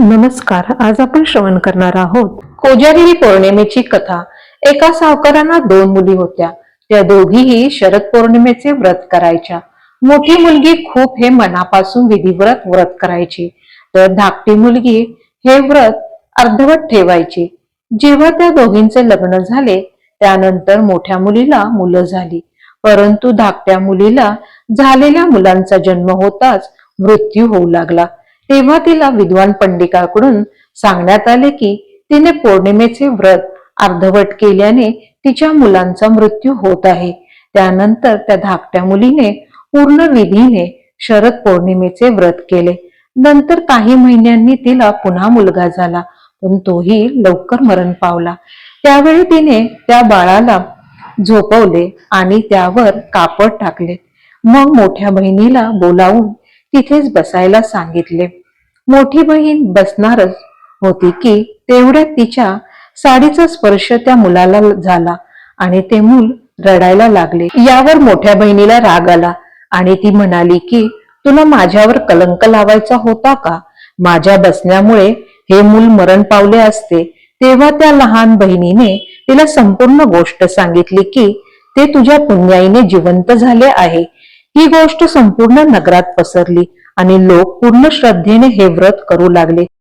नमस्कार आज आपण श्रवण करणार आहोत. कोजागिरी पौर्णिमेची कथा. एका सावकारांना दोन मुली होत्या. त्या दोघीही शरद पौर्णिमेचे व्रत करायच्या. मोठी मुलगी खूप हे मनापासून विधिव्रत व्रत करायची. तर धाकटी मुलगी हे व्रत अर्धवट ठेवायची. जेव्हा त्या दोघींचे लग्न झाले त्यानंतर मोठ्या मुलीला मुलं झाली. परंतु धाकट्या मुलीला झालेल्या मुलांचा जन्म होताच मृत्यू होऊ लागला. तेव्हा तिला विद्वान पंडिताकडून सांगण्यात आले की तिने पौर्णिमेचे व्रत अर्धवट केल्याने तिच्या मुलांचा मृत्यू होत आहे. त्यानंतर त्या धाकट्या मुलीने पूर्ण विधीने शरद पौर्णिमेचे व्रत केले. नंतर काही महिन्यांनी तिला पुन्हा मुलगा झाला पण तोही लवकर मरण पावला. त्यावेळी तिने त्या बाळाला झोपवले आणि त्यावर कापड टाकले. मग मोठ्या बहिणीला बोलावून तिथेच बसायला सांगितले. मोठी बहीण बसणारच होती की तेवढ्यात तिच्या साडीचा स्पर्श त्या मुलाला झाला आणि ते मूल रडायला लागले. यावर मोठ्या बहिणीला राग आला आणि ती म्हणाली की तुला माझ्यावर कलंक लावायचा होता का? माझ्या बसण्यामुळे हे मूल मरण पावले असते. तेव्हा त्या लहान बहिणीने तिला संपूर्ण गोष्ट सांगितली की ते तुझ्या पुण्याईने जिवंत झाले आहे. ही गोष्ट संपूर्ण नगरात पसरली आणि लोक पूर्ण श्रद्धेने हे व्रत करू लागले.